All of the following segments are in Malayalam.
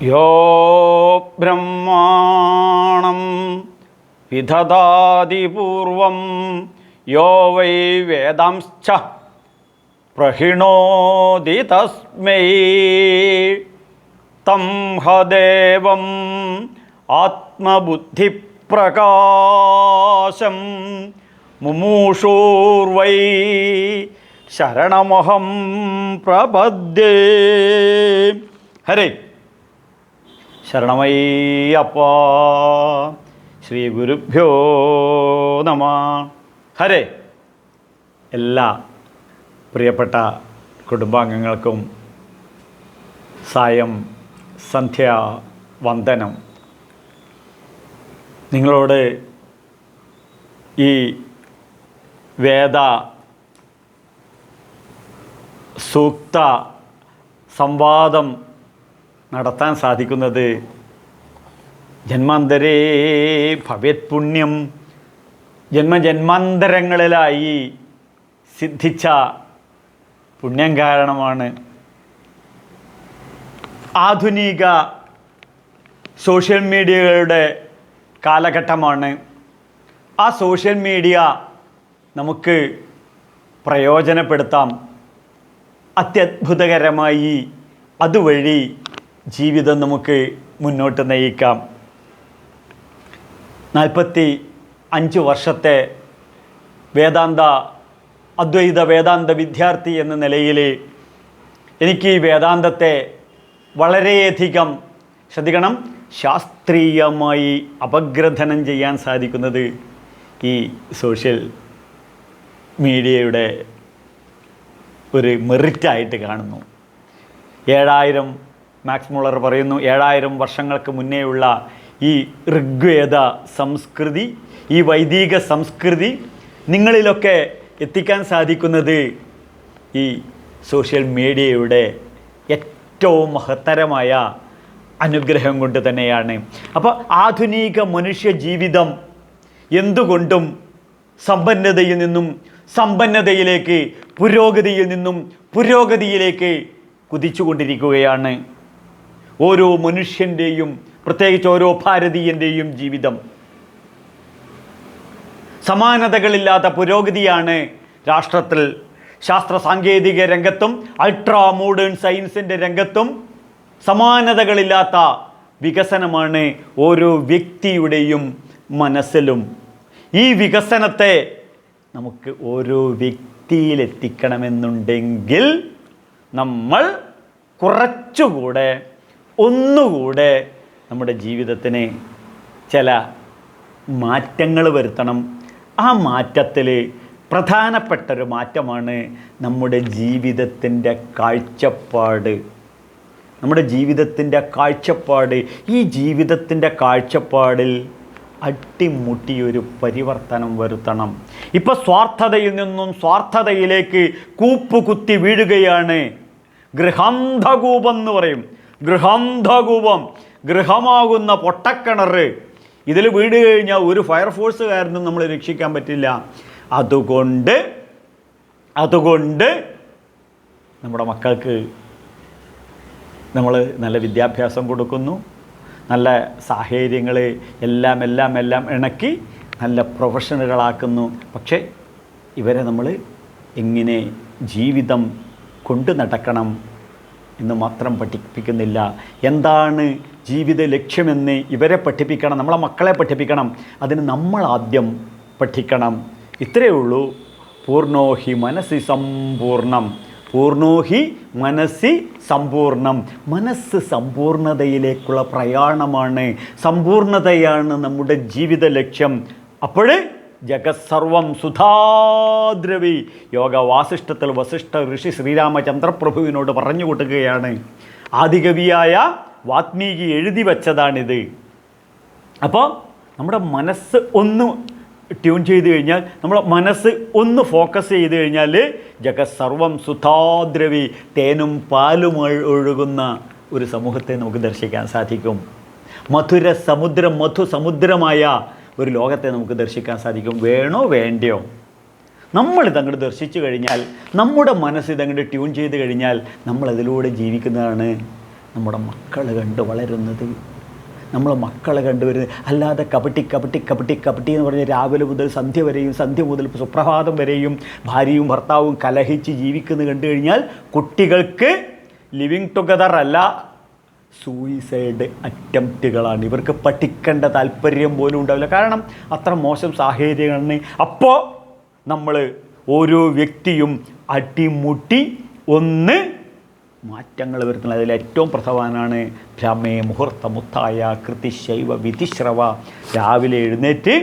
യോ ബ്രഹ്മാണം വിധദാതിപൂർവം യോ വൈ വേദാംശ്ച പ്രഹിണോതി തസ്മൈ തം ഹദേവം ആത്മബുദ്ധിപ്രകാശം മുമൂഷൂർവൈ ശരണമഹം പ്രപദ്യേ. ഹരേ. ശരണമയ്യപ്പ. ശ്രീ ഗുരുഭ്യോ നമ. ഹരേ. എല്ലാ പ്രിയപ്പെട്ട കുടുംബാംഗങ്ങൾക്കും സായം സന്ധ്യ വന്ദനം. നിങ്ങളോട് ഈ വേദ സൂക്ത സംവാദം നടത്താൻ സാധിക്കുന്നത് ജന്മാന്തരേ ഭവേത് പുണ്യം. ജന്മജന്മാന്തരങ്ങളിലായി സിദ്ധിച്ച പുണ്യം കാരണമാണ് ആധുനിക സോഷ്യൽ മീഡിയകളുടെ കാലഘട്ടമാണ്. ആ സോഷ്യൽ മീഡിയ നമുക്ക് പ്രയോജനപ്പെടുത്താം. അത്യത്ഭുതകരമായി അതുവഴി ജീവിതം നമുക്ക് മുന്നോട്ട് നയിക്കാം. നാൽപ്പത്തി അഞ്ച് വർഷത്തെ വേദാന്ത അദ്വൈത വേദാന്ത വിദ്യാർത്ഥി എന്ന നിലയിൽ എനിക്ക് ഈ വേദാന്തത്തെ വളരെയധികം ശ്രദ്ധിക്കണം. ശാസ്ത്രീയമായി അപഗ്രഥനം ചെയ്യാൻ സാധിക്കുന്നത് ഈ സോഷ്യൽ മീഡിയയുടെ ഒരു മെറിറ്റായിട്ട് കാണുന്നു. ഏഴായിരം മാക്സ് മുള്ളർ പറയുന്നു ഏഴായിരം വർഷങ്ങൾക്ക് മുന്നേയുള്ള ഈ ഋഗ്വേദ സംസ്കൃതി ഈ വൈദിക സംസ്കൃതി നിങ്ങളിലൊക്കെ എത്തിക്കാൻ സാധിക്കുന്നത് ഈ സോഷ്യൽ മീഡിയയുടെ ഏറ്റവും മഹത്തരമായ അനുഗ്രഹം കൊണ്ട് തന്നെയാണ്. അപ്പോൾ ആധുനിക മനുഷ്യ ജീവിതം എന്തുകൊണ്ടും സമ്പന്നതയിൽ നിന്നും സമ്പന്നതയിലേക്ക് പുരോഗതിയിൽ നിന്നും പുരോഗതിയിലേക്ക് കുതിച്ചുകൊണ്ടിരിക്കുകയാണ്. ഓരോ മനുഷ്യന്റെയും പ്രത്യേകിച്ച് ഓരോ ഭാരതീയന്റെയും ജീവിതം. സമാനതകളില്ലാത്ത പുരോഗതിയാണ് രാഷ്ട്രത്തിൽ. ശാസ്ത്ര സാങ്കേതിക രംഗത്തും അൾട്രാ മോഡേൺ സയൻസിന്റെ രംഗത്തും സമാനതകളില്ലാത്ത വികസനമാണ് ഓരോ വ്യക്തിയുടെയും മനസ്സിലും. ഈ വികസനത്തെ നമുക്ക് ഓരോ വ്യക്തിയിലെത്തിക്കണമെന്നുണ്ടെങ്കിൽ നമ്മൾ കുറച്ചുകൂടെ ഒന്നുകൂടെ നമ്മുടെ ജീവിതത്തിന് ചില മാറ്റങ്ങൾ വരുത്തണം. ആ മാറ്റത്തിൽ പ്രധാനപ്പെട്ടൊരു മാറ്റമാണ് നമ്മുടെ ജീവിതത്തിന്റെ കാഴ്ചപ്പാട്. നമ്മുടെ ജീവിതത്തിന്റെ കാഴ്ചപ്പാട്. ഈ ജീവിതത്തിന്റെ കാഴ്ചപ്പാടിൽ അട്ടിമുട്ടിയൊരു പരിവർത്തനം വരുത്തണം. ഇപ്പം സ്വാർത്ഥതയിൽ നിന്നും സ്വാർത്ഥതയിലേക്ക് കൂപ്പുകുത്തി വീഴുകയാണ് ഗൃഹാന്ധകൂപം എന്ന് പറയും. ഗൃഹാന്ധകൂപം ഗൃഹമാകുന്ന പൊട്ടക്കിണർ ഇതിൽ വീട് കഴിഞ്ഞാൽ ഒരു ഫയർഫോഴ്സുകാരനും നമ്മൾ രക്ഷിക്കാൻ പറ്റില്ല. അതുകൊണ്ട് അതുകൊണ്ട് നമ്മുടെ മക്കൾക്ക് നമ്മൾ നല്ല വിദ്യാഭ്യാസം കൊടുക്കുന്നു. നല്ല സാഹചര്യങ്ങൾ എല്ലാം എല്ലാം എല്ലാം ഇണക്കി നല്ല പ്രൊഫഷണലുകളാക്കുന്നു. പക്ഷേ ഇവരെ നമ്മൾ എങ്ങനെ ജീവിതം കൊണ്ടു നടക്കണം? എന്ന് മാത്രം പഠിപ്പിക്കുന്നില്ല. എന്താണ് ജീവിത ലക്ഷ്യമെന്ന് ഇവരെ പഠിപ്പിക്കണം നമ്മളെ മക്കളെ പഠിപ്പിക്കണം അതിന് നമ്മൾ ആദ്യം പഠിക്കണം. ഇത്രയേ ഉള്ളൂ. പൂർണോഹി മനസ്സി സമ്പൂർണം. പൂർണോഹി മനസ്സി സമ്പൂർണം. മനസ്സ് സമ്പൂർണതയിലേക്കുള്ള പ്രയാണമാണ്. സമ്പൂർണതയാണ് നമ്മുടെ ജീവിത ലക്ഷ്യം. അപ്പോൾ ജഗത്സർവം സുധാദ്രവി. യോഗ വാസിഷ്ഠത്തിൽ വസിഷ്ഠ ഋഷി ശ്രീരാമചന്ദ്രപ്രഭുവിനോട് പറഞ്ഞു കൊടുക്കുകയാണ്. ആദികവിയായ വാത്മീകി എഴുതി വച്ചതാണിത്. അപ്പോൾ നമ്മുടെ മനസ്സ് ഒന്ന് ട്യൂൺ ചെയ്ത് കഴിഞ്ഞാൽ നമ്മുടെ മനസ്സ് ഒന്ന് ഫോക്കസ് ചെയ്ത് കഴിഞ്ഞാൽ ജഗത്സർവം സുധാദ്രവി തേനും പാലും ഒഴു- ഒഴുകുന്ന ഒരു സമൂഹത്തെ നമുക്ക് ദർശിക്കാൻ സാധിക്കും. മധുര സമുദ്രം മധു സമുദ്രമായ ഒരു ലോകത്തെ നമുക്ക് ദർശിക്കാൻ സാധിക്കും. വേണോ വേണ്ടയോ? നമ്മൾ ഇതങ്ങോട്ട് ദർശിച്ചു കഴിഞ്ഞാൽ നമ്മുടെ മനസ്സ് ഇതങ്ങോട്ട് ട്യൂൺ ചെയ്ത് കഴിഞ്ഞാൽ നമ്മളതിലൂടെ ജീവിക്കുന്നതാണ് നമ്മുടെ മക്കൾ കണ്ട് വളരുന്നത്. നമ്മൾ മക്കളെ കണ്ടുവരുന്നത് അല്ലാതെ കപട്ടി കപട്ടി കപട്ടി കപട്ടി എന്ന് പറഞ്ഞ് രാവിലെ മുതൽ സന്ധ്യ വരെയും സന്ധ്യ മുതൽ സുപ്രഭാതം വരെയും ഭാര്യയും ഭർത്താവും കലഹിച്ച് ജീവിക്കുന്നത് കണ്ടു കഴിഞ്ഞാൽ കുട്ടികൾക്ക് ലിവിങ് ടുഗദർ അല്ല. സൂയിസൈഡ് അറ്റംപ്റ്റുകളാണ് ഇവർക്ക് പഠിക്കേണ്ട താല്പര്യം പോലും ഉണ്ടാവില്ല. കാരണം അത്ര മോശം സാഹചര്യങ്ങളാണ്. അപ്പോൾ നമ്മൾ ഓരോ വ്യക്തിയും അടിമുട്ടി ഒന്ന് മാറ്റങ്ങൾ വരുത്തുന്നത്. അതിൽ ഏറ്റവും പ്രധാനമാണ് ഭ്രമേ മുഹൂർത്ത മുത്തായ കൃതിശൈവ വിധിശ്രവ. രാവിലെ എഴുന്നേറ്റ്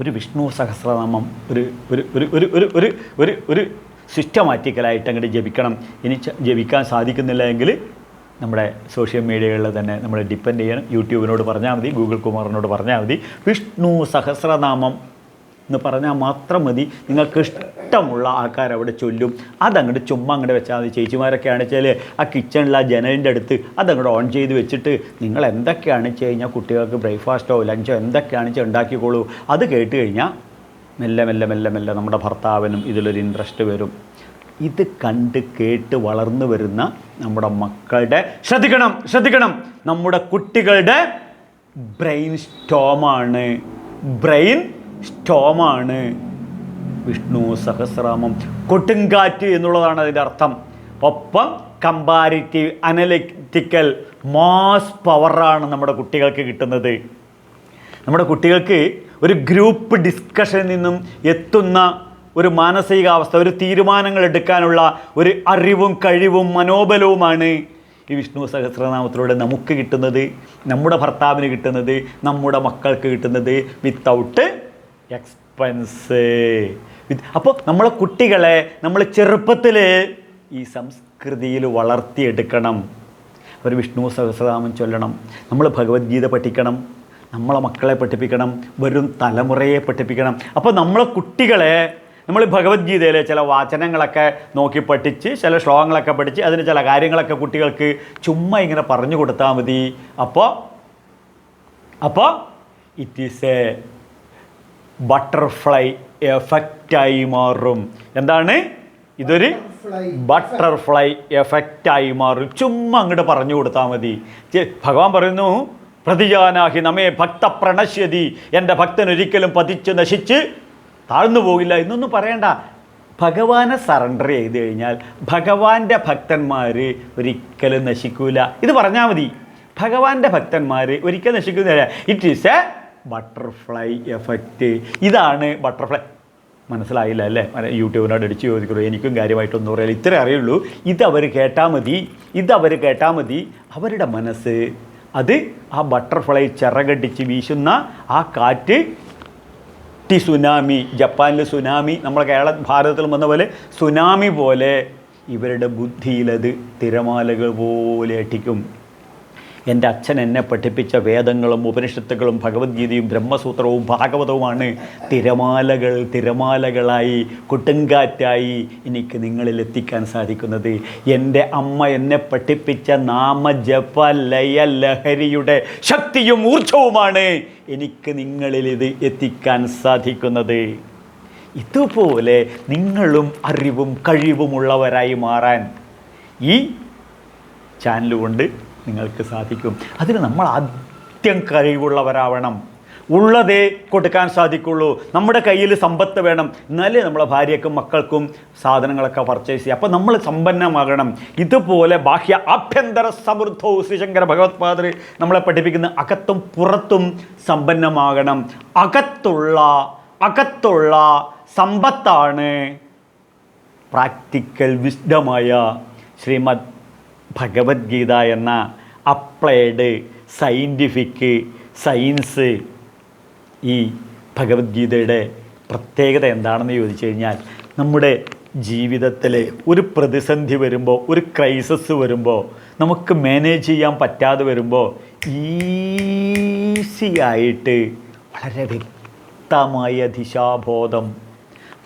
ഒരു വിഷ്ണു സഹസ്രനാമം ഒരു ഒരു ഒരു ഒരു ഒരു ഒരു ഒരു ഒരു സിസ്റ്റമാറ്റിക്കലായിട്ട് അങ്ങോട്ട് ജപിക്കണം. ഇനി ജപിക്കാൻ സാധിക്കുന്നില്ല എങ്കിൽ നമ്മുടെ സോഷ്യൽ മീഡിയകളിൽ തന്നെ നമ്മൾ ഡിപ്പെൻഡ് ചെയ്യണം. യൂട്യൂബിനോട് പറഞ്ഞാൽ മതി ഗൂഗിൾ കുമാറിനോട് പറഞ്ഞാൽ മതി. വിഷ്ണു സഹസ്രനാമം എന്ന് പറഞ്ഞാൽ മാത്രം മതി. നിങ്ങൾക്ക് ഇഷ്ടമുള്ള ആൾക്കാർ അവിടെ ചൊല്ലും. അതങ്ങോട്ട് ചുമ്മാ അങ്ങോട്ട് വെച്ചാൽ മതി. ചേച്ചിമാരൊക്കെ ആണെച്ചാൽ ആ കിച്ചണിൽ ആ ജനലിന്റെ അടുത്ത് അതങ്ങോട്ട് ഓൺ ചെയ്ത് വെച്ചിട്ട് നിങ്ങൾ എന്തൊക്കെയാണ് വെച്ച് കഴിഞ്ഞാൽ കുട്ടികൾക്ക് ബ്രേക്ക്ഫാസ്റ്റോ ലഞ്ചോ എന്തൊക്കെയാണ് വെച്ചാൽ ഉണ്ടാക്കിക്കോളൂ. അത് കേട്ട് കഴിഞ്ഞാൽ മെല്ലെ മെല്ലെ മെല്ലെ മെല്ലെ നമ്മുടെ ഭർത്താവിനും ഇതിലൊരു ഇൻട്രസ്റ്റ് വരും. ഇത് കണ്ട് കേട്ട് വളർന്നു വരുന്ന നമ്മുടെ മക്കളുടെ ശ്രദ്ധിക്കണം ശ്രദ്ധിക്കണം. നമ്മുടെ കുട്ടികളുടെ ബ്രെയിൻ സ്റ്റോമാണ് ബ്രെയിൻ സ്റ്റോമാണ് വിഷ്ണു സഹസ്രാമം. കൊട്ടുങ്കാറ്റ് എന്നുള്ളതാണ് അതിന്റെ അർത്ഥം. ഒപ്പം കമ്പാരിറ്റീവ് അനലിറ്റിക്കൽ മാസ് പവറാണ് നമ്മുടെ കുട്ടികൾക്ക് കിട്ടുന്നത്. നമ്മുടെ കുട്ടികൾക്ക് ഒരു ഗ്രൂപ്പ് ഡിസ്കഷനിൽ നിന്നും എത്തുന്ന ഒരു മാനസികാവസ്ഥ ഒരു തീരുമാനങ്ങൾ എടുക്കാനുള്ള ഒരു അറിവും കഴിവും മനോബലവുമാണ് ഈ വിഷ്ണു സഹസ്രനാമത്തിലൂടെ നമുക്ക് കിട്ടുന്നത് നമ്മുടെ ഭർത്താവിന് കിട്ടുന്നത് നമ്മുടെ മക്കൾക്ക് കിട്ടുന്നത് വിത്തൗട്ട് എക്സ്പെൻസ് അപ്പോൾ നമ്മളെ കുട്ടികളെ നമ്മൾ ചെറുപ്പത്തിൽ ഈ സംസ്കൃതിയിൽ വളർത്തിയെടുക്കണം. അവർ വിഷ്ണു സഹസ്രനാമം ചൊല്ലണം. നമ്മൾ ഭഗവത്ഗീത പഠിക്കണം. നമ്മളെ മക്കളെ പഠിപ്പിക്കണം. വരും തലമുറയെ പഠിപ്പിക്കണം. അപ്പോൾ നമ്മളെ കുട്ടികളെ നമ്മൾ ഭഗവത്ഗീതയിലെ ചില വാചനങ്ങളൊക്കെ നോക്കി പഠിച്ച് ചില ശ്ലോകങ്ങളൊക്കെ പഠിച്ച് അതിന് ചില കാര്യങ്ങളൊക്കെ കുട്ടികൾക്ക് ചുമ്മാ ഇങ്ങനെ പറഞ്ഞു കൊടുത്താൽ മതി. അപ്പോൾ അപ്പോൾ ഇറ്റ് ഈസ് എ ബട്ടർഫ്ലൈ എഫക്റ്റായി മാറും. എന്താണ്? ഇതൊരു ബട്ടർഫ്ലൈ എഫക്റ്റായി മാറും. ചുമ്മാ അങ്ങോട്ട് പറഞ്ഞു കൊടുത്താൽ മതി. ഭഗവാൻ പറയുന്നു പ്രതിജാനാഹി നമ്മെ ഭക്ത പ്രണശ്യതി എന്റെ ഭക്തൻ ഒരിക്കലും പതിച്ച് നശിച്ച് താഴ്ന്നു പോകില്ല എന്നൊന്നും പറയണ്ട. ഭഗവാനെ സറണ്ടർ ചെയ്ത് കഴിഞ്ഞാൽ ഭഗവാന്റെ ഭക്തന്മാർ ഒരിക്കലും നശിക്കൂല. ഇത് പറഞ്ഞാൽ മതി. ഭഗവാന്റെ ഭക്തന്മാർ ഒരിക്കലും നശിക്കുന്നില്ല it is a butterfly effect ഇതാണ് ബട്ടർഫ്ലൈ മനസ്സിലായില്ല അല്ലേ? യൂട്യൂബിനോട് അടിച്ച് ചോദിക്കുള്ളൂ. എനിക്കും കാര്യമായിട്ടൊന്നും അറിയില്ല. ഇത്രേ അറിയുള്ളൂ. ഇത് അവർ കേട്ടാൽ മതി. ഇത് അവർ കേട്ടാൽ മതി. അവരുടെ മനസ്സ് അത് ആ ബട്ടർഫ്ലൈ ചിറകടിച്ച് വീശുന്ന ആ കാറ്റ് ടി സുനാമി ജപ്പാനിലെ സുനാമി നമ്മുടെ കേരള ഭാരതത്തിൽ വന്ന പോലെ സുനാമി പോലെ ഇവരുടെ ബുദ്ധിയിലത് തിരമാലകൾ പോലെ അടിക്കും. എന്റെ അച്ഛൻ എന്നെ പഠിപ്പിച്ച വേദങ്ങളും ഉപനിഷത്തുകളും ഭഗവത്ഗീതയും ബ്രഹ്മസൂത്രവും ഭാഗവതവുമാണ്. തിരമാലകൾ തിരമാലകളായി കൊടുങ്കാറ്റായി എനിക്ക് നിങ്ങളിൽ എത്തിക്കാൻ സാധിക്കുന്നത്. എന്റെ അമ്മ എന്നെ പഠിപ്പിച്ച നാമജപ ലയ ലഹരിയുടെ ശക്തിയും ഊർജവുമാണ് എനിക്ക് നിങ്ങളിൽ ഇത് എത്തിക്കാൻ സാധിക്കുന്നത്. ഇതുപോലെ നിങ്ങളും അറിവും കഴിവുമുള്ളവരായി മാറാൻ ഈ ചാനൽ കൊണ്ട് നിങ്ങൾക്ക് സാധിക്കും. അതിന് നമ്മൾ ആദ്യം കഴിവുള്ളവരാവണം. ഉള്ളതേ കൊടുക്കാൻ സാധിക്കുള്ളൂ. നമ്മുടെ കയ്യിൽ സമ്പത്ത് വേണം. എന്നാലേ നമ്മളെ ഭാര്യക്കും മക്കൾക്കും സാധനങ്ങളൊക്കെ പർച്ചേസ് ചെയ്യുക അപ്പോൾ നമ്മൾ സമ്പന്നമാകണം. ഇതുപോലെ ബാഹ്യ ആഭ്യന്തര സമൃദ്ധവും ശ്രീശങ്കര ഭഗവത്പാദർ നമ്മളെ പഠിപ്പിക്കുന്ന അകത്തും പുറത്തും സമ്പന്നമാകണം. അകത്തുള്ള അകത്തുള്ള സമ്പത്താണ് പ്രാക്ടിക്കൽ വിശദമായ ശ്രീമദ് ഭഗവത്ഗീത എന്ന അപ്ലൈഡ് സയന്റിഫിക് സയൻസ് ഈ ഭഗവത്ഗീതയുടെ പ്രത്യേകത എന്താണെന്ന് ചോദിച്ചു കഴിഞ്ഞാൽ നമ്മുടെ ജീവിതത്തിൽ ഒരു പ്രതിസന്ധി വരുമ്പോൾ ഒരു ക്രൈസിസ് വരുമ്പോൾ നമുക്ക് മാനേജ് ചെയ്യാൻ പറ്റാതെ വരുമ്പോൾ ഈസി ആയിട്ട് വളരെ വ്യക്തമായ ദിശാബോധം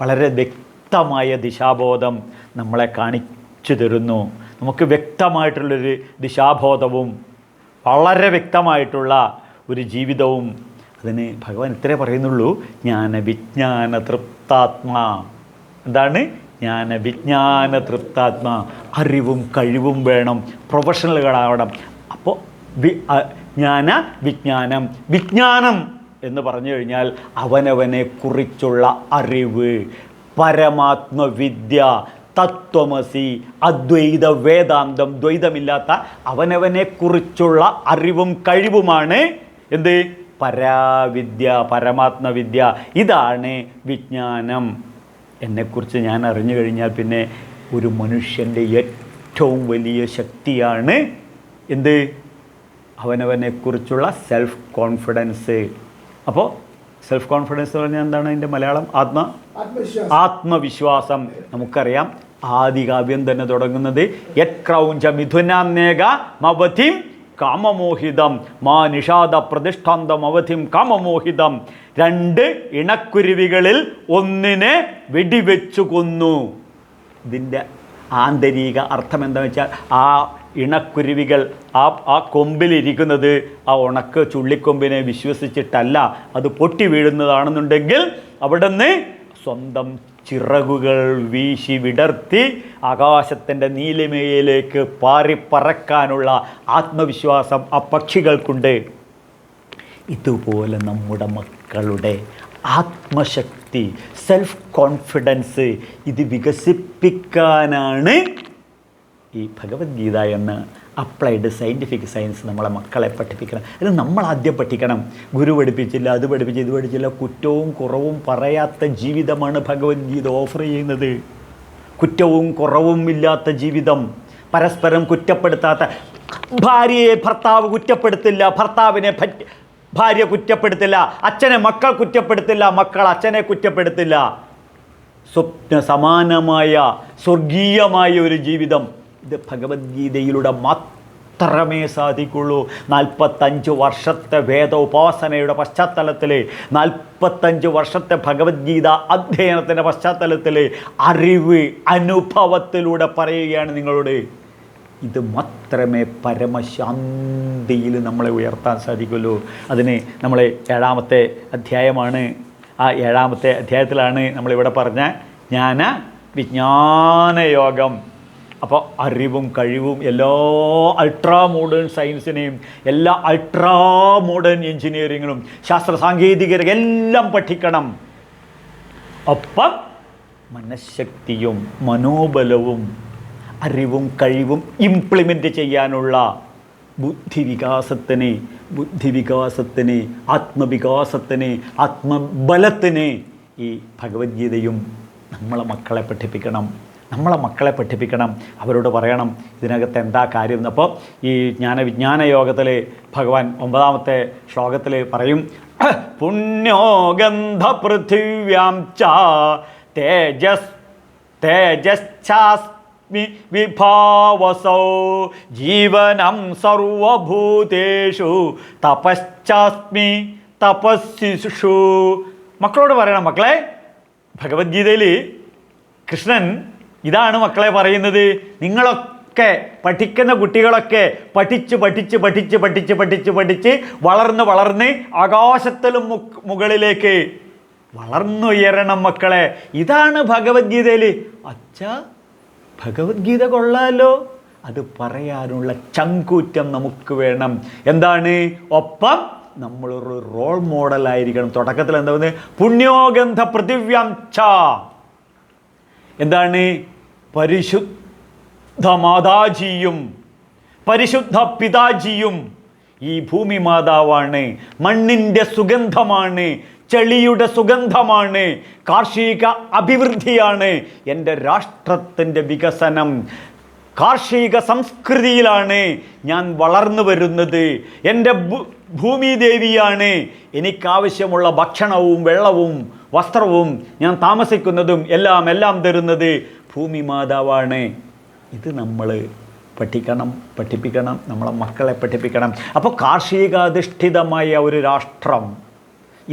വളരെ വ്യക്തമായ ദിശാബോധം നമ്മളെ കാണിച്ചു തരുന്നു. നമുക്ക് വ്യക്തമായിട്ടുള്ളൊരു ദിശാബോധവും വളരെ വ്യക്തമായിട്ടുള്ള ഒരു ജീവിതവും അതിന് ഭഗവാൻ ഇത്രേ പറയുന്നുള്ളൂ. ജ്ഞാന വിജ്ഞാന തൃപ്താത്മാ. എന്താണ്? ജ്ഞാന വിജ്ഞാന തൃപ്താത്മ. അറിവും കഴിവും വേണം. പ്രൊഫഷണലുകളാവണം. അപ്പോൾ വി ജ്ഞാന വിജ്ഞാനം വിജ്ഞാനം എന്ന് പറഞ്ഞു കഴിഞ്ഞാൽ അവനവനെ കുറിച്ചുള്ള അറിവ് പരമാത്മവിദ്യ തത്വമസി അദ്വൈത വേദാന്തം ദ്വൈതമില്ലാത്ത അവനവനെക്കുറിച്ചുള്ള അറിവും കഴിവുമാണ് എന്ത്? പരാവിദ്യ പരമാത്മവിദ്യ. ഇതാണ് വിജ്ഞാനം. എന്നെക്കുറിച്ച് ഞാൻ അറിഞ്ഞു കഴിഞ്ഞാൽ പിന്നെ ഒരു മനുഷ്യന്റെ ഏറ്റവും വലിയ ശക്തിയാണ് എന്ത്? അവനവനെക്കുറിച്ചുള്ള സെൽഫ് കോൺഫിഡൻസ് അപ്പോൾ സെൽഫ് കോൺഫിഡൻസ് എന്ന് പറഞ്ഞാൽ എന്താണ് അതിന്റെ മലയാളം? ആത്മ ആത്മവിശ്വാസം. ആത്മവിശ്വാസം. നമുക്കറിയാം ആദികാവ്യം തന്നെ തുടങ്ങുന്നത്. യത് ക്രൗഞ്ച മിഥുനാന്നേക മവധിം കാമമോഹിതം. മാ നിഷാദ പ്രതിഷ്ഠാന്തം അവധിം കാമമോഹിതം. രണ്ട് ഇണക്കുരുവികളിൽ ഒന്നിനെ വെടിവെച്ചു കൊന്നു. ഇതിന്റെ ആന്തരിക അർത്ഥം എന്താ വെച്ചാൽ ആ ഇണക്കുരുവികൾ ആ ആ കൊമ്പിലിരിക്കുന്നത് ആ ഉണക്ക് ചുള്ളിക്കൊമ്പിനെ വിശ്വസിച്ചിട്ടല്ല. അത് പൊട്ടി വീഴുന്നതാണെന്നുണ്ടെങ്കിൽ അവിടെ നിന്ന് സ്വന്തം ചിറകുകൾ വീശി വിടർത്തി ആകാശത്തിന്റെ നീലിമയിലേക്ക് പാറിപ്പറക്കാനുള്ള ആത്മവിശ്വാസം ആ പക്ഷികൾക്കുണ്ട്. ഇതുപോലെ നമ്മുടെ മക്കളുടെ ആത്മശക്തി സെൽഫ് കോൺഫിഡൻസ് ഇത് വികസിപ്പിക്കാനാണ് ഈ ഭഗവത്ഗീത എന്ന അപ്ലൈഡ് സയന്റിഫിക് സയൻസ് നമ്മളെ മക്കളെ പഠിപ്പിക്കണം. അത് നമ്മൾ ആദ്യം പഠിക്കണം. ഗുരു പഠിപ്പിച്ചില്ല അത് പഠിപ്പിച്ച് ഇത് പഠിച്ചില്ല കുറ്റവും കുറവും പറയാത്ത ജീവിതമാണ് ഭഗവത്ഗീത ഓഫർ ചെയ്യുന്നത്. കുറ്റവും കുറവും ഇല്ലാത്ത ജീവിതം പരസ്പരം കുറ്റപ്പെടുത്താത്ത ഭാര്യയെ ഭർത്താവ് കുറ്റപ്പെടുത്തില്ല ഭർത്താവിനെ ഭാര്യ കുറ്റപ്പെടുത്തില്ല അച്ഛനെ മക്കൾ കുറ്റപ്പെടുത്തില്ല മക്കൾ അച്ഛനെ കുറ്റപ്പെടുത്തില്ല. സ്വപ്ന സമാനമായ സ്വർഗീയമായ ഒരു ജീവിതം ഇത് ഭഗവത്ഗീതയിലൂടെ മാത്രമേ സാധിക്കുള്ളൂ. നാൽപ്പത്തഞ്ച് വർഷത്തെ വേദ ഉപാസനയുടെ പശ്ചാത്തലത്തിൽ നാൽപ്പത്തഞ്ച് വർഷത്തെ ഭഗവത്ഗീത അധ്യയനത്തിന്റെ പശ്ചാത്തലത്തിൽ അറിവ് അനുഭവത്തിലൂടെ പറയുകയാണ് നിങ്ങളോട്. ഇത് മാത്രമേ പരമശാന്തിയിൽ നമ്മളെ ഉയർത്താൻ സാധിക്കുള്ളൂ. അതിന് നമ്മൾ ഏഴാമത്തെ അധ്യായമാണ്. ആ ഏഴാമത്തെ അധ്യായത്തിലാണ് നമ്മളിവിടെ പറഞ്ഞ ജ്ഞാന വിജ്ഞാനയോഗം അപ്പോൾ അറിവും കഴിവും എല്ലാ അൾട്രാ മോഡേൺ സയൻസിനെയും എല്ലാ അൾട്രാ മോഡേൺ എഞ്ചിനീയറിങ്ങിനും ശാസ്ത്ര സാങ്കേതിക എല്ലാം പഠിക്കണം. ഒപ്പം മനഃശക്തിയും മനോബലവും അറിവും കഴിവും ഇംപ്ലിമെന്റ് ചെയ്യാനുള്ള ബുദ്ധിവികാസത്തിന് ബുദ്ധിവികാസത്തിന് ആത്മവികാസത്തിന് ആത്മബലത്തിന് ഈ ഭഗവത്ഗീതയും നമ്മളെ മക്കളെ പഠിപ്പിക്കണം. നമ്മളെ മക്കളെ പഠിപ്പിക്കണം അവരോട് പറയണം ഇതിനകത്ത് എന്താ കാര്യം എന്നപ്പോൾ ഈ ഈ ജ്ഞാനവിജ്ഞാന യോഗത്തിൽ ഭഗവാൻ ഒമ്പതാമത്തെ ശ്ലോകത്തിൽ പറയും പുണ്യോഗന്ധ പൃഥിവ്യാം ച തേജസ് തേജശ്ചാസ്മി വിഭാവസൗ ജീവനം സർവഭൂതേഷു തപശ്ചാസ്മി തപസ്സിഷു. മക്കളോട് പറയണം മക്കളെ ഭഗവത്ഗീതയിൽ കൃഷ്ണൻ ഇതാണ് മക്കളെ പറയുന്നത്. നിങ്ങളൊക്കെ പഠിക്കുന്ന കുട്ടികളൊക്കെ പഠിച്ച് പഠിച്ച് പഠിച്ച് പഠിച്ച് പഠിച്ച് പഠിച്ച് വളർന്ന് വളർന്ന് ആകാശത്തിലും മുകളിലേക്ക് വളർന്നുയരണം മക്കളെ. ഇതാണ് ഭഗവത്ഗീതയിൽ അച്ഛ ഭഗവത്ഗീത കൊള്ളാലോ. അത് പറയാനുള്ള ചങ്കൂറ്റം നമുക്ക് വേണം. എന്താണ്? ഒപ്പം നമ്മളൊരു റോൾ മോഡലായിരിക്കണം തുടക്കത്തിൽ എന്താ പറയുന്നത്? പുണ്യോഗന്ധ പൃഥിവ്യം ച. എന്താണ്? പരിശുദ്ധ മാതാജിയും പരിശുദ്ധ പിതാജിയും ഈ ഭൂമി മാതാവാണ്. മണ്ണിന്റെ സുഗന്ധമാണ് ചെളിയുടെ സുഗന്ധമാണ് കാർഷിക അഭിവൃദ്ധിയാണ്. എന്റെ രാഷ്ട്രത്തിന്റെ വികസനം കാർഷിക സംസ്കൃതിയിലാണ് ഞാൻ വളർന്നു വരുന്നത്. എന്റെ ഭൂമി ഭൂമിദേവിയാണ് എനിക്കാവശ്യമുള്ള ഭക്ഷണവും വെള്ളവും വസ്ത്രവും ഞാൻ താമസിക്കുന്നതും എല്ലാം എല്ലാം തരുന്നത് ഭൂമി മാതാവാണ്. ഇത് നമ്മൾ പഠിക്കണം പഠിപ്പിക്കണം നമ്മളെ മക്കളെ പഠിപ്പിക്കണം. അപ്പോൾ കാർഷികാധിഷ്ഠിതമായ ഒരു രാഷ്ട്രം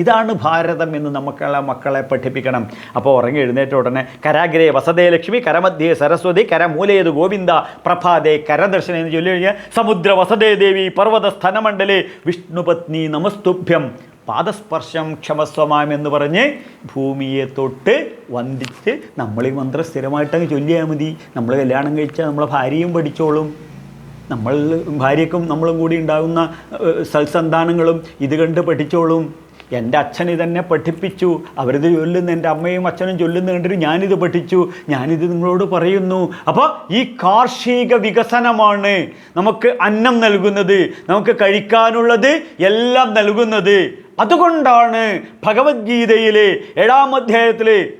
ഇതാണ് ഭാരതം എന്ന് നമുക്കുള്ള മക്കളെ പഠിപ്പിക്കണം. അപ്പോൾ ഉറങ്ങി എഴുന്നേറ്റ ഉടനെ കരാഗ്രേ വസതേ ലക്ഷ്മി കരമധ്യേ സരസ്വതി കരമൂലേത് ഗോവിന്ദ പ്രഭാതേ കരദർശന എന്ന് ചൊല്ലി കഴിഞ്ഞാൽ സമുദ്ര വസതേ ദേവി പർവത സ്ഥനമണ്ഡലേ വിഷ്ണുപത്നി നമസ്തുഭ്യം പാദസ്പർശം ക്ഷമസ്വമാം എന്ന് പറഞ്ഞ് ഭൂമിയെ തൊട്ട് വന്ദിച്ച് നമ്മൾ ഈ മന്ത്രം സ്ഥിരമായിട്ടങ്ങ് ചൊല്ലിയാൽ മതി. നമ്മൾ കല്യാണം കഴിച്ചാൽ നമ്മളെ ഭാര്യയും പഠിച്ചോളും. നമ്മൾ ഭാര്യക്കും നമ്മളും കൂടി ഉണ്ടാകുന്ന സൽസന്താനങ്ങളും ഇത് കണ്ട് പഠിച്ചോളും. എന്റെ അച്ഛൻ ഇതെന്നെ പഠിപ്പിച്ചു. അവരിത് ചൊല്ലുന്ന. എന്റെ അമ്മയും അച്ഛനും ചൊല്ലുന്ന കണ്ടിട്ട് ഞാനിത് പഠിച്ചു. ഞാനിത് നിങ്ങളോട് പറയുന്നു. അപ്പോൾ ഈ കാർഷിക വികസനമാണ് നമുക്ക് അന്നം നൽകുന്നത്. നമുക്ക് കഴിക്കാനുള്ളത് എല്ലാം നൽകുന്നത്. അതുകൊണ്ടാണ് ഭഗവത്ഗീതയിലെ ഏഴാം അധ്യായത്തിൽ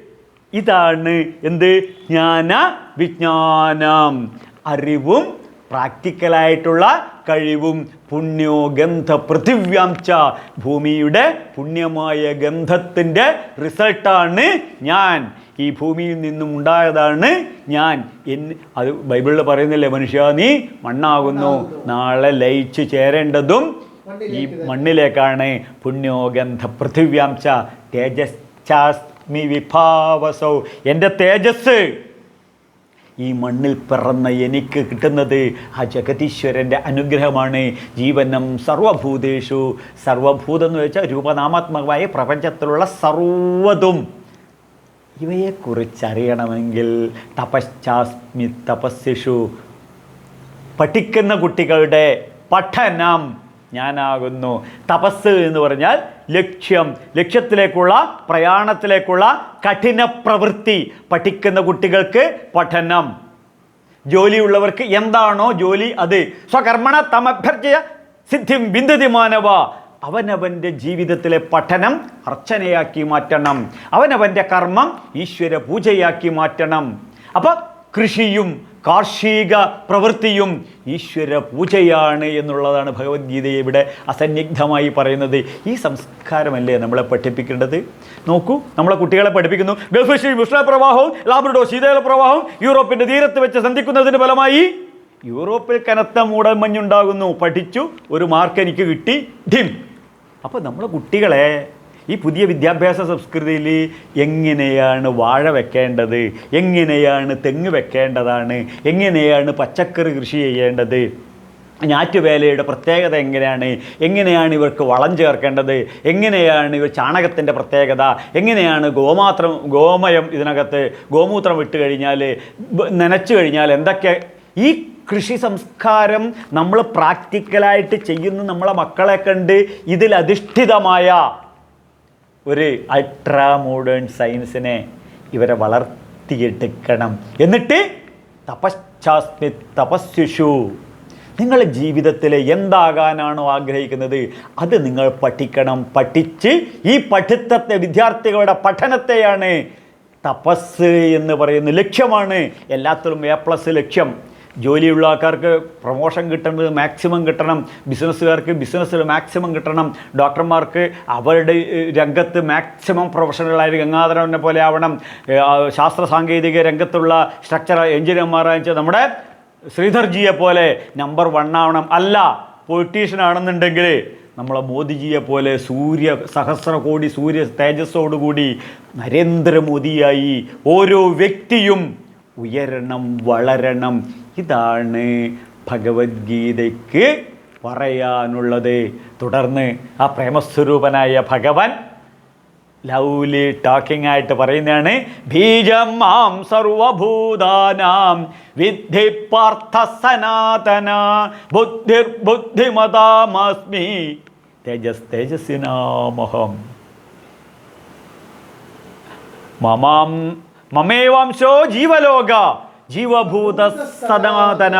ഇതാണ് എന്ത്? ജ്ഞാന വിജ്ഞാനം അറിവും പ്രാക്ടിക്കലായിട്ടുള്ള കഴിവും പുണ്യോ ഗന്ധ പൃഥിവ്യാംച്ച ഭൂമിയുടെ പുണ്യമായ ഗന്ധത്തിന്റെ റിസൾട്ടാണ് ഞാൻ. ഈ ഭൂമിയിൽ നിന്നും ഉണ്ടായതാണ് ഞാൻ. എന്ന് അത് ബൈബിളിൽ പറയുന്നില്ലേ മനുഷ്യ നീ മണ്ണാകുന്നു. നാളെ ലയിച്ച് ചേരേണ്ടതും ഈ മണ്ണിലേക്കാണ്. പുണ്യോ ഗന്ധ പൃഥിവ്യാംച്ച തേജസ് തേജസ്മി വിഭാവസൗ. എന്റെ തേജസ് ഈ മണ്ണിൽ പിറന്ന എനിക്ക് കിട്ടുന്നത് ആ ജഗതീശ്വരന്റെ അനുഗ്രഹമാണ്. ജീവനം സർവഭൂതേഷു. സർവഭൂതം എന്ന് വെച്ചാൽ രൂപനാമാത്മകമായ പ്രപഞ്ചത്തിലുള്ള സർവതും. ഇവയെക്കുറിച്ചറിയണമെങ്കിൽ തപശ്ചാസ്മി തപസ്സിഷു. പഠിക്കുന്ന കുട്ടികളുടെ പഠനം ഞാനാകുന്നു. തപസ് എന്ന് പറഞ്ഞാൽ ലക്ഷ്യം ലക്ഷ്യത്തിലേക്കുള്ള പ്രയാണത്തിലേക്കുള്ള കഠിന പ്രവൃത്തി പഠിക്കുന്ന കുട്ടികൾക്ക് പഠനം. ജോലിയുള്ളവർക്ക് എന്താണോ ജോലി അത്. സ്വകർമ്മണ തമഭ്യർജയ സിദ്ധിം ബിന്ദതി മാനവ. അവനവന്റെ ജീവിതത്തിലെ പഠനം അർച്ചനയാക്കി മാറ്റണം. അവനവന്റെ കർമ്മം ഈശ്വര പൂജയാക്കി മാറ്റണം. അപ്പോൾ കൃഷിയും കാർഷിക പ്രവൃത്തിയും ഈശ്വര പൂജയാണ് എന്നുള്ളതാണ് ഭഗവത്ഗീതയെ ഇവിടെ അസന്നിഗ്ധമായി പറയുന്നത്. ഈ സംസ്കാരമല്ലേ നമ്മളെ പഠിപ്പിക്കേണ്ടത്? നോക്കൂ നമ്മളെ കുട്ടികളെ പഠിപ്പിക്കുന്നു. ഗൾഫ് ശ്രീ പ്രവാഹവും ലാബ്രഡോ ശീതല പ്രവാഹവും യൂറോപ്പിന്റെ തീരത്ത് വെച്ച് സന്ധിക്കുന്നതിന് ഫലമായി യൂറോപ്പിൽ കനത്ത മൂടൽമഞ്ഞുണ്ടാകുന്നു. പഠിച്ചു ഒരു മാർക്ക് എനിക്ക് കിട്ടി. ഡിം. അപ്പോൾ നമ്മളെ കുട്ടികളെ ഈ പുതിയ വിദ്യാഭ്യാസ സംസ്കൃതിയിൽ എങ്ങനെയാണ് വാഴ വെക്കേണ്ടത്? എങ്ങനെയാണ് തെങ്ങ് വെക്കേണ്ടതാണ്? എങ്ങനെയാണ് പച്ചക്കറി കൃഷി ചെയ്യേണ്ടത്? ഞാറ്റുവേലയുടെ പ്രത്യേകത എങ്ങനെയാണ്? എങ്ങനെയാണ് ഇവർക്ക് വളം ചേർക്കേണ്ടത്? എങ്ങനെയാണ് ഇവർ ചാണകത്തിന്റെ പ്രത്യേകത? എങ്ങനെയാണ് ഗോമാത്രം ഗോമയം ഇതിനകത്ത് ഗോമൂത്രം വിട്ട് കഴിഞ്ഞാൽ നനച്ചു കഴിഞ്ഞാൽ എന്തൊക്കെ? ഈ കൃഷി സംസ്കാരം നമ്മൾ പ്രാക്ടിക്കലായിട്ട് ചെയ്യുന്ന നമ്മളെ മക്കളെ കണ്ട് ഇതിലധിഷ്ഠിതമായ ഒരു അൾട്രാ മോഡേൺ സയൻസിനെ ഇവരെ വളർത്തിയെടുക്കണം. എന്നിട്ട് തപശ്ചാസ്മി തപസ്യുഷു നിങ്ങൾ ജീവിതത്തിൽ എന്താകാനാണോ ആഗ്രഹിക്കുന്നത് അത് നിങ്ങൾ പഠിക്കണം. പഠിച്ച് ഈ പഠിത്തത്തെ വിദ്യാർത്ഥികളുടെ പഠനത്തെയാണ് തപസ് എന്ന് പറയുന്ന ലക്ഷ്യമാണ്. എല്ലാത്തിലും എ പ്ലസ് ലക്ഷ്യം. ജോലിയുള്ള ആൾക്കാർക്ക് പ്രൊമോഷൻ കിട്ടേണ്ടത് മാക്സിമം കിട്ടണം. ബിസിനസ്സുകാർക്ക് ബിസിനസ്സിൽ മാക്സിമം കിട്ടണം. ഡോക്ടർമാർക്ക് അവരുടെ രംഗത്ത് മാക്സിമം പ്രൊഫഷണലായി ഗംഗാധരനെ പോലെ ആവണം. ശാസ്ത്ര സാങ്കേതിക രംഗത്തുള്ള സ്ട്രക്ചർ എഞ്ചിനീയർമാരാണെന്ന് വെച്ചാൽ നമ്മുടെ ശ്രീധർജിയെ പോലെ നമ്പർ വൺ ആവണം. അല്ല പൊളിറ്റീഷ്യൻ ആണെന്നുണ്ടെങ്കിൽ നമ്മളെ മോദിജിയെ പോലെ സൂര്യ സഹസ്ര കോടി സൂര്യ തേജസ്സോടുകൂടി നരേന്ദ്രമോദിയായി ഓരോ വ്യക്തിയും ഉയരണം വളരണം. ഇതാണ് ഭഗവത്ഗീതയ്ക്ക് പറയാനുള്ളത്. തുടർന്ന് ആ പ്രേമസ്വരൂപനായ ഭഗവാൻ ലൗലി ടോക്കിംഗ് ആയിട്ട് പറയുന്നതാണ് ബീജം മാം സർവഭൂതാനാം വിദ്ധി പാർത്ഥ സനാതന ബുദ്ധിർ ബുദ്ധിമതാമസ്മി തേജസ് തേജസ്സിനാമഹം. മമാം മമേവാംശോ ജീവലോക ജീവഭൂത സനാതന.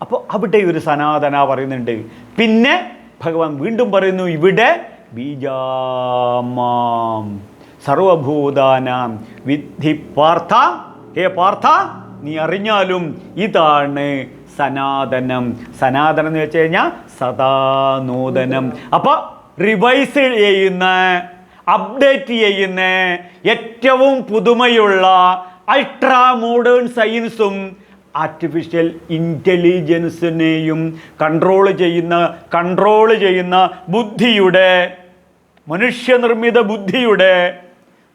അപ്പോൾ അവിടെ ഒരു സനാതന പറയുന്നുണ്ട്. പിന്നെ ഭഗവാൻ വീണ്ടും പറയുന്നു ഇവിടെ ബീജാമാം. സർവഭൂതാനാം വിദ്ധി പാർത്ഥ. ഹേ പാർത്ഥ നീ അറിഞ്ഞാലും ഇതാണ് സനാതനം. സനാതനം എന്ന് വെച്ച് കഴിഞ്ഞാൽ സദാ നൂതനം. അപ്പോൾ റിവൈസ് ചെയ്യുന്ന അപ്ഡേറ്റ് ചെയ്യുന്ന ഏറ്റവും പുതുമയുള്ള അൾട്രാ മോഡേൺ സയൻസും ആർട്ടിഫിഷ്യൽ ഇന്റലിജൻസിനെയും കൺട്രോൾ ചെയ്യുന്ന കൺട്രോൾ ചെയ്യുന്ന ബുദ്ധിയുടെ മനുഷ്യനിർമ്മിത ബുദ്ധിയുടെ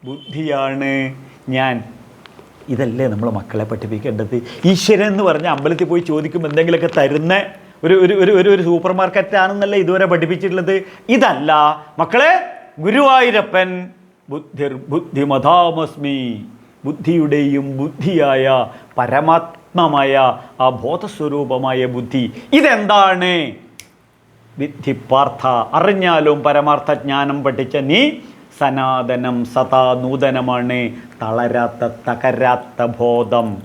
ബുദ്ധിയാണ് ഞാൻ. ഇതല്ലേ നമ്മൾ മക്കളെ പഠിപ്പിക്കേണ്ടത്? ഈശ്വരൻ എന്ന് പറഞ്ഞ അമ്പലത്തിൽ പോയി ചോദിക്കുമ്പോൾ എന്തെങ്കിലുമൊക്കെ തരുന്ന ഒരു ഒരു ഒരു ഒരു ഒരു സൂപ്പർ മാർക്കറ്റാണെന്നല്ല ഇതുവരെ പഠിപ്പിച്ചിട്ടുള്ളത്? ഇതല്ല. മക്കളെ ഗുരുവായൂരപ്പൻ ബുദ്ധിർ ബുദ്ധിമതാമസ്മി. ബുദ്ധിയുടെയും ബുദ്ധിയായ പരമാത്മമായ ആ ബോധസ്വരൂപമായ ബുദ്ധി. ഇതെന്താണ്? വിദ്ധി പാർത്ഥ അറിഞ്ഞാലും പരമാർത്ഥ ജ്ഞാനം പഠിച്ച നീ സനാതനം സദാ നൂതനമാണ്. തളരാത്ത തകരാത്ത ബോധം.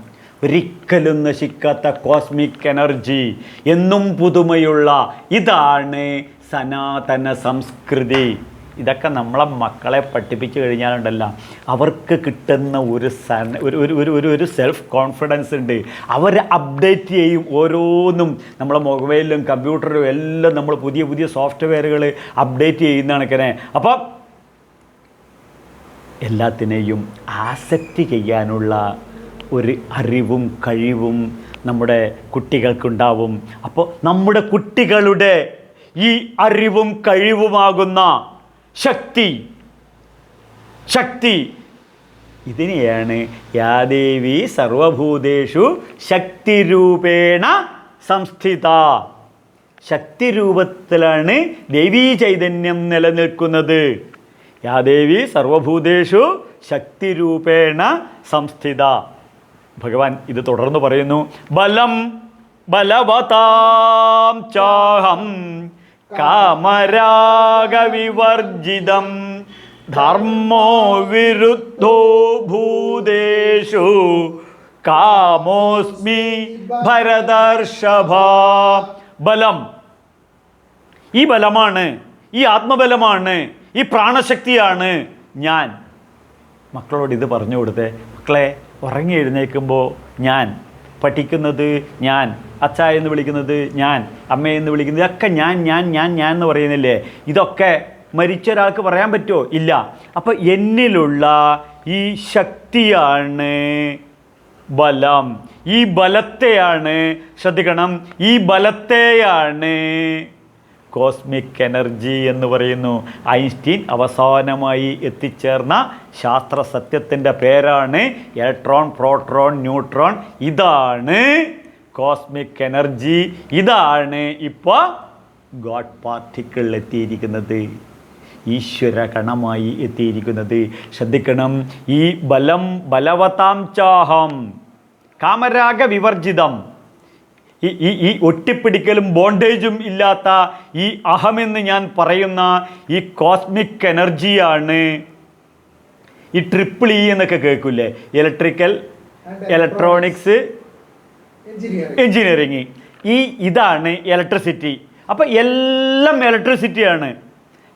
ഒരിക്കലും നശിക്കാത്ത കോസ്മിക് എനർജി. എന്നും പുതുമയുള്ള ഇതാണ് സനാതന സംസ്കൃതി. ഇതൊക്കെ നമ്മളെ മക്കളെ പഠിപ്പിച്ചു കഴിഞ്ഞാലുണ്ടല്ല. അവർക്ക് കിട്ടുന്ന ഒരു സൺ ഒരു ഒരു ഒരു ഒരു സെൽഫ് കോൺഫിഡൻസ് ഉണ്ട്. അവർ അപ്ഡേറ്റ് ചെയ്യും ഓരോന്നും. നമ്മളെ മൊബൈലിലും കമ്പ്യൂട്ടറിലും എല്ലാം നമ്മൾ പുതിയ പുതിയ സോഫ്റ്റ്വെയറുകൾ അപ്ഡേറ്റ് ചെയ്യുന്ന കണക്കിനെ. അപ്പം എല്ലാത്തിനെയും ആസെപ്റ്റ് ചെയ്യാനുള്ള ഒരു അറിവും കഴിവും നമ്മുടെ കുട്ടികൾക്കുണ്ടാവും. അപ്പോൾ നമ്മുടെ കുട്ടികളുടെ ഈ അറിവും കഴിവുമാകുന്ന ശക്തി. ശക്തി. ഇതിനെയാണ് യാദേവി സർവഭൂതേഷു ശക്തിരൂപേണ സംസ്ഥിത. ശക്തിരൂപത്തിലാണ് ദേവീ ചൈതന്യം നിലനിൽക്കുന്നത്. യാദേവി സർവഭൂതേഷു ശക്തിരൂപേണ സംസ്ഥിത. ഭഗവാൻ ഇത് തുടർന്ന് പറയുന്നു ബലം ബലവതാം ചാഹം കാമരാഗവിവർജിതം ധർമ്മോ വിരുദ്ധോ ഭൂതേഷു കാമോസ്മി ഭരതർഷഭ. ബലം. ഈ ബലമാണ് ഈ ആത്മബലമാണ് ഈ പ്രാണശക്തിയാണ് ഞാൻ. മക്കളോട് ഇത് പറഞ്ഞു കൊടുത്തേ. മക്കളെ ഉറങ്ങി എഴുന്നേൽക്കുമ്പോൾ ഞാൻ പഠിക്കുന്നത് ഞാൻ അച്ഛ എന്ന് വിളിക്കുന്നത് ഞാൻ അമ്മയെന്ന് വിളിക്കുന്നത് ഇതൊക്കെ ഞാൻ ഞാൻ ഞാൻ ഞാൻ എന്ന് പറയുന്നില്ലേ? ഇതൊക്കെ മരിച്ച ഒരാൾക്ക് പറയാൻ പറ്റുമോ? ഇല്ല. അപ്പോൾ എന്നിലുള്ള ഈ ശക്തിയാണ് ബലം. ഈ ബലത്തെയാണ് ശ്രദ്ധിക്കണം ഈ ബലത്തെയാണ് കോസ്മിക് എനർജി എന്ന് പറയുന്നു. ഐൻസ്റ്റീൻ അവസാനമായി എത്തിച്ചേർന്ന ശാസ്ത്ര സത്യത്തിന്റെ പേരാണ് ഇലക്ട്രോൺ പ്രോട്രോൺ ന്യൂട്രോൺ. ഇതാണ് കോസ്മിക് എനർജി. ഇതാണ് ഇപ്പോൾ ഗോഡ് പാർട്ടിക്കിൾ എത്തിയിരിക്കുന്നത്. ഈശ്വര കണമായി എത്തിയിരിക്കുന്നത്. ശ്രദ്ധിക്കണം. ഈ ബലം ബലവതാം ചാഹം കാമരാഗ വിവർജിതം ഈ ഈ ഈ ഒട്ടിപ്പിടിക്കലും ബോണ്ടേജും ഇല്ലാത്ത ഈ അഹമെന്ന് ഞാൻ പറയുന്ന ഈ കോസ്മിക് എനർജിയാണ് ഈ ട്രിപ്പിൾ ഇ എന്നൊക്കെ കേൾക്കില്ലേ? ഇലക്ട്രിക്കൽ ഇലക്ട്രോണിക്സ് എഞ്ചിനീയറിങ് ഈ ഇതാണ് ഇലക്ട്രിസിറ്റി അപ്പോൾ എല്ലാം ഇലക്ട്രിസിറ്റിയാണ്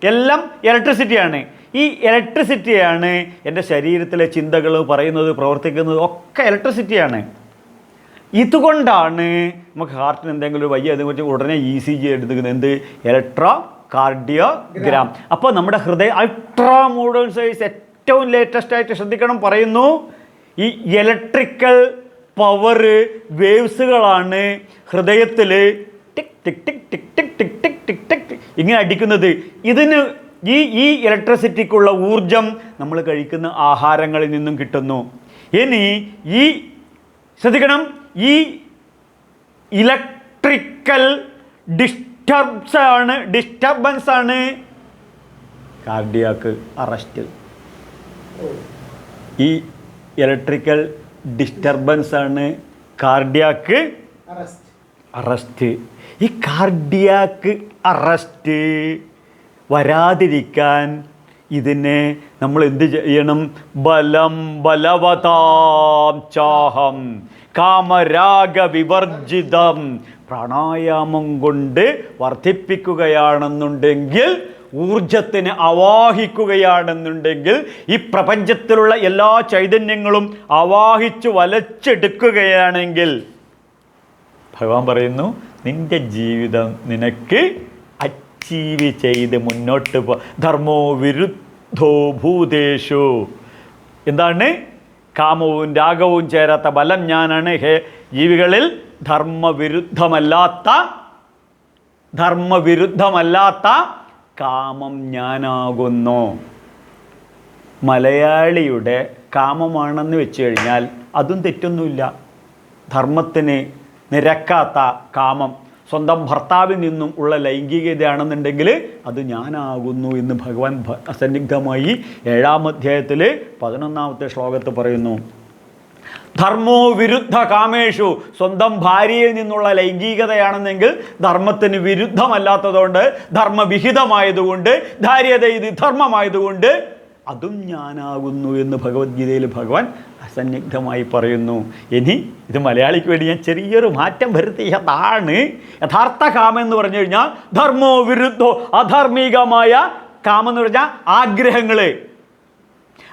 എല്ലാം ഇലക്ട്രിസിറ്റിയാണ് ഈ ഇലക്ട്രിസിറ്റിയാണ് എന്റെ ശരീരത്തിലെ ചിന്തകൾ പറയുന്നത് പ്രവർത്തിക്കുന്നത് ഒക്കെ ഇലക്ട്രിസിറ്റിയാണ് ഇതുകൊണ്ടാണ് നമുക്ക് ഹാർട്ടിന് എന്തെങ്കിലും ഒരു വയ്യ അതിനെ ഉടനെ ഇ സി ജി എടുത്തിരിക്കുന്നത് എന്ത് ഇലക്ട്രോ കാർഡിയോഗ്രാം അപ്പോൾ നമ്മുടെ ഹൃദയം അൾട്രാ മോഡേൺ സൈസ് ഏറ്റവും ലേറ്റസ്റ്റ് ആയിട്ട് ശ്രദ്ധിക്കണം പറയുന്നു ഈ ഇലക്ട്രിക്കൽ പവർ വേവ്സുകളാണ് ഹൃദയത്തിൽ tick tick tick tick tick tick tick tick tick tick ഇങ്ങനെ അടിക്കുന്നത് ഇതിന് ഈ ഈ ഇലക്ട്രിസിറ്റിക്കുള്ള ഊർജം നമ്മൾ കഴിക്കുന്ന ആഹാരങ്ങളിൽ നിന്നും കിട്ടുന്നു ഇനി ഈ ശ്രദ്ധിക്കണം ഈ ഇലക്ട്രിക്കൽ ഡിസ്റ്റർബ്സ് ആണ് ഡിസ്റ്റർബൻസ് ആണ് കാർഡിയാക്ക് അറസ്റ്റ് ഈ ഇലക്ട്രിക്കൽ ഡിസ്റ്റർബൻസ് ആണ് കാർഡിയാക്ക് അറസ്റ്റ്. അറസ്റ്റ്. ഈ കാർഡിയാക്ക് അറസ്റ്റ് വരാതിരിക്കാൻ ഇതിനെ നമ്മൾ എന്ത് ചെയ്യണം? ബലം ബലവതാം ചാഹം. കാമരാഗ വിവർജിതം പ്രാണായാമം കൊണ്ട് വർദ്ധിപ്പിക്കുകയാണെന്നുണ്ടെങ്കിൽ ഊർജത്തിന് അവാഹിക്കുകയാണെന്നുണ്ടെങ്കിൽ ഈ പ്രപഞ്ചത്തിലുള്ള എല്ലാ ചൈതന്യങ്ങളും അവാഹിച്ചു വലച്ചെടുക്കുകയാണെങ്കിൽ ഭഗവാൻ പറയുന്നു നിന്റെ ജീവിതം നിനക്ക് അച്ചീവ് ചെയ്ത് മുന്നോട്ട് പോ ധർമ്മോ വിരുദ്ധോ ഭൂതേഷു. എന്താണ്? കാമവും രാഗവും ചേരാത്ത ബലം ഞാനാണ്. ഹേ ജീവികളിൽ ധർമ്മവിരുദ്ധമല്ലാത്ത ധർമ്മവിരുദ്ധമല്ലാത്ത കാമം ഞാനാകുന്നു. മലയാളിയുടെ കാമമാണെന്ന് വെച്ച് കഴിഞ്ഞാൽ അതും തെറ്റൊന്നുമില്ല. ധർമ്മത്തിന് നിരക്കാത്ത കാമം. സ്വന്തം ഭർത്താവിൽ നിന്നും ഉള്ള ലൈംഗികതയാണെന്നുണ്ടെങ്കിൽ അത് ഞാനാകുന്നു എന്ന് ഭഗവാൻ അസന്നിഗ്ധമായി ഏഴാം അധ്യായത്തിൽ പതിനൊന്നാമത്തെ ശ്ലോകത്ത് പറയുന്നു. ധർമ്മോ വിരുദ്ധ കാമേഷു സ്വന്തം ഭാര്യയിൽ നിന്നുള്ള ലൈംഗികതയാണെന്നെങ്കിൽ ധർമ്മത്തിന് വിരുദ്ധമല്ലാത്തതുകൊണ്ട് ധർമ്മവിഹിതമായതുകൊണ്ട് ധാര്യത ഇത് ധർമ്മമായതുകൊണ്ട് അതും ഞാനാകുന്നു എന്ന് ഭഗവത്ഗീതയിൽ ഭഗവാൻ അസന്നിഗ്ധമായി പറയുന്നു. ഇനി ഇത് മലയാളിക്ക് വേണ്ടി ഞാൻ ചെറിയൊരു മാറ്റം വരുത്തിയതാണ് യഥാർത്ഥ കാമം എന്ന് പറഞ്ഞു കഴിഞ്ഞാൽ ധർമ്മോ വിരുദ്ധോ അധാർമികമായ കാമം എന്ന് പറഞ്ഞാൽ ആഗ്രഹങ്ങൾ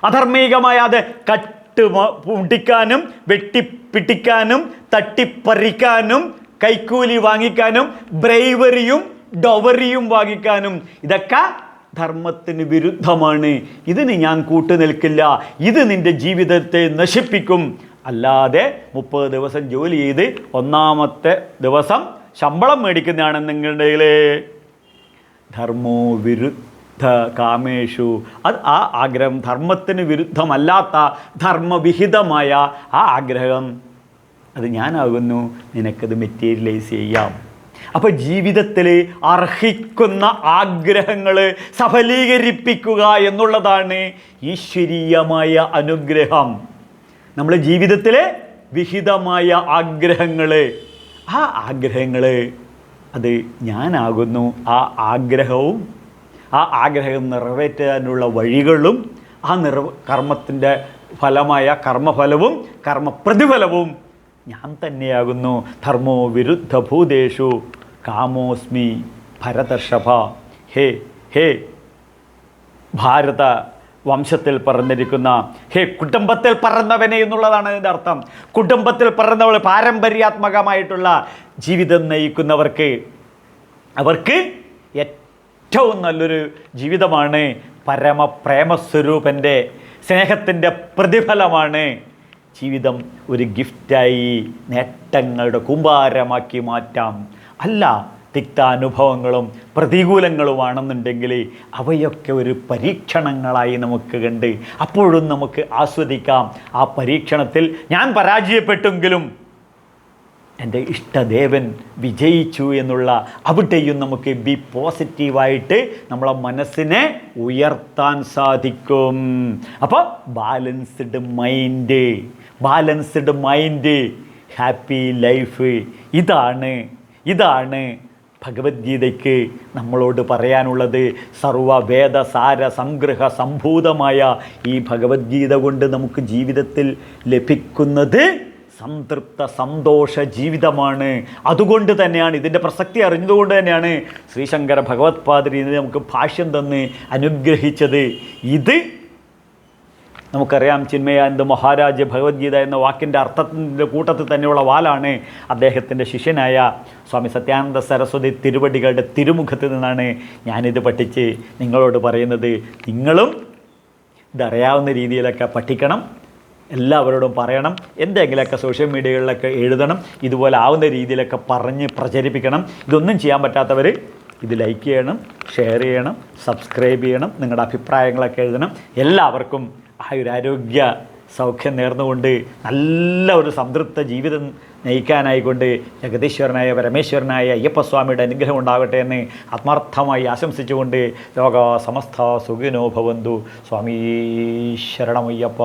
അധർമ്മികമായ അത് കട്ട് മുടിക്കാനും പൊട്ടിക്കാനും വെട്ടിപ്പിട്ടിക്കാനും തട്ടിപ്പറിക്കാനും കൈക്കൂലി വാങ്ങിക്കാനും ബ്രൈവറിയും ഡൊവറിയും വാങ്ങിക്കാനും ഇതൊക്കെ ധർമ്മത്തിന് വിരുദ്ധമാണ്. ഇതിന് ഞാൻ കൂട്ടുനിൽക്കില്ല ഇത് നിന്റെ ജീവിതത്തെ നശിപ്പിക്കും. അല്ലാതെ മുപ്പത് ദിവസം ജോലി ചെയ്ത് ഒന്നാമത്തെ ദിവസം ശമ്പളം നിങ്ങളുടെ ധർമ്മോ വിരുദ്ധ കാമേഷു. അത് ആ ആഗ്രഹം ധർമ്മത്തിന് വിരുദ്ധമല്ലാത്ത ധർമ്മവിഹിതമായ ആ ആഗ്രഹം. അത് ഞാനാകുന്നു. നിനക്കത് മെറ്റീരിയലൈസ് ചെയ്യാം. അപ്പോൾ ജീവിതത്തിൽ അർഹിക്കുന്ന ആഗ്രഹങ്ങൾ സഫലീകരിപ്പിക്കുക എന്നുള്ളതാണ് ഈശ്വരീയമായ അനുഗ്രഹം. നമ്മുടെ ജീവിതത്തിലെ വിഹിതമായ ആഗ്രഹങ്ങൾ ആ ആഗ്രഹങ്ങൾ അത് ഞാനാകുന്നു. ആ ആഗ്രഹവും ആ ആഗ്രഹം നിറവേറ്റാനുള്ള വഴികളും ആ നിറ കർമ്മത്തിന്റെ ഫലമായ കർമ്മഫലവും കർമ്മപ്രതിഫലവും ഞാൻ തന്നെയാകുന്നു. ധർമ്മോ വിരുദ്ധ ഭൂതേഷു കാമോസ്മി ഭരതർഷഭ. ഹേ ഹേ. ഭാരത വംശത്തിൽ പറഞ്ഞിരിക്കുന്ന ഹേ കുടുംബത്തിൽ പറന്നവനെ എന്നുള്ളതാണ് അതിന്റെ അർത്ഥം. കുടുംബത്തിൽ പറന്നവൾ പാരമ്പര്യാത്മകമായിട്ടുള്ള ജീവിതം നയിക്കുന്നവർക്ക് അവർക്ക് ഏറ്റവും നല്ലൊരു ജീവിതമാണ് പരമപ്രേമസ്വരൂപന്റെ സ്നേഹത്തിന്റെ പ്രതിഫലമാണ്. ജീവിതം ഒരു ഗിഫ്റ്റായി നേട്ടങ്ങളുടെ കുമ്പാരമാക്കി മാറ്റാം. അല്ല തിക്താനുഭവങ്ങളും പ്രതികൂലങ്ങളുമാണെന്നുണ്ടെങ്കിൽ അവയൊക്കെ ഒരു പരീക്ഷണങ്ങളായി നമുക്ക് കണ്ട് അപ്പോഴും നമുക്ക് ആസ്വദിക്കാം. ആ പരീക്ഷണത്തിൽ ഞാൻ പരാജയപ്പെട്ടെങ്കിലും എന്റെ ഇഷ്ടദേവൻ വിജയിച്ചു എന്നുള്ള അവിടെയും നമുക്ക് ബി പോസിറ്റീവായിട്ട് നമ്മളെ മനസ്സിനെ ഉയർത്താൻ സാധിക്കും. അപ്പോൾ balanced mind balanced mind happy life ഇതാണ് ഇതാണ് ഭഗവത്ഗീതയ്ക്ക് നമ്മളോട് പറയാനുള്ളത്. സർവവേദ സാര സംഗ്രഹ സംഭൂതമായ ഈ ഭഗവത്ഗീത കൊണ്ട് നമുക്ക് ജീവിതത്തിൽ ലഭിക്കുന്നത് സംതൃപ്ത സന്തോഷ ജീവിതമാണ്. അതുകൊണ്ട് തന്നെയാണ് ഇതിന്റെ പ്രസക്തി അറിഞ്ഞതുകൊണ്ട് തന്നെയാണ് ശ്രീശങ്കര ഭഗവത്പാദരി നമുക്ക് ഭാഷ്യം തന്ന് അനുഗ്രഹിച്ചത്. ഇത് നമുക്കറിയാം ചിന്മയാനന്ദ മഹാരാജ് ഭഗവത്ഗീത എന്ന വാക്കിന്റെ അർത്ഥത്തിന്റെ കൂട്ടത്തിൽ തന്നെയുള്ള വാലാണ് അദ്ദേഹത്തിന്റെ ശിഷ്യനായ സ്വാമി സത്യാനന്ദ സരസ്വതി തിരുവടികളുടെ തിരുമുഖത്ത് നിന്നാണ് ഞാനിത് പഠിച്ച് നിങ്ങളോട് പറയുന്നത്. നിങ്ങളും ഇതറിയാവുന്ന രീതിയിലൊക്കെ പഠിക്കണം എല്ലാവരോടും പറയണം എന്തെങ്കിലുമൊക്കെ സോഷ്യൽ മീഡിയകളിലൊക്കെ എഴുതണം ഇതുപോലെ ആവുന്ന രീതിയിലൊക്കെ പറഞ്ഞ് പ്രചരിപ്പിക്കണം. ഇതൊന്നും ചെയ്യാൻ പറ്റാത്തവർ ഇത് ലൈക്ക് ചെയ്യണം ഷെയർ ചെയ്യണം സബ്സ്ക്രൈബ് ചെയ്യണം നിങ്ങളുടെ അഭിപ്രായങ്ങളൊക്കെ എഴുതണം. എല്ലാവർക്കും ആയുരാരോഗ്യ സൗഖ്യം നേർന്നുകൊണ്ട് നല്ല ഒരു സംതൃപ്ത ജീവിതം നയിക്കാനായിക്കൊണ്ട് ജഗദീശ്വരനായ പരമേശ്വരനായ അയ്യപ്പസ്വാമിയുടെ അനുഗ്രഹം ഉണ്ടാകട്ടെ എന്ന് ആത്മാർത്ഥമായി ആശംസിച്ചുകൊണ്ട് ലോക സമസ്ത സുഖിനോ ഭവന്തു. സ്വാമീ ശരണമയ്യപ്പ.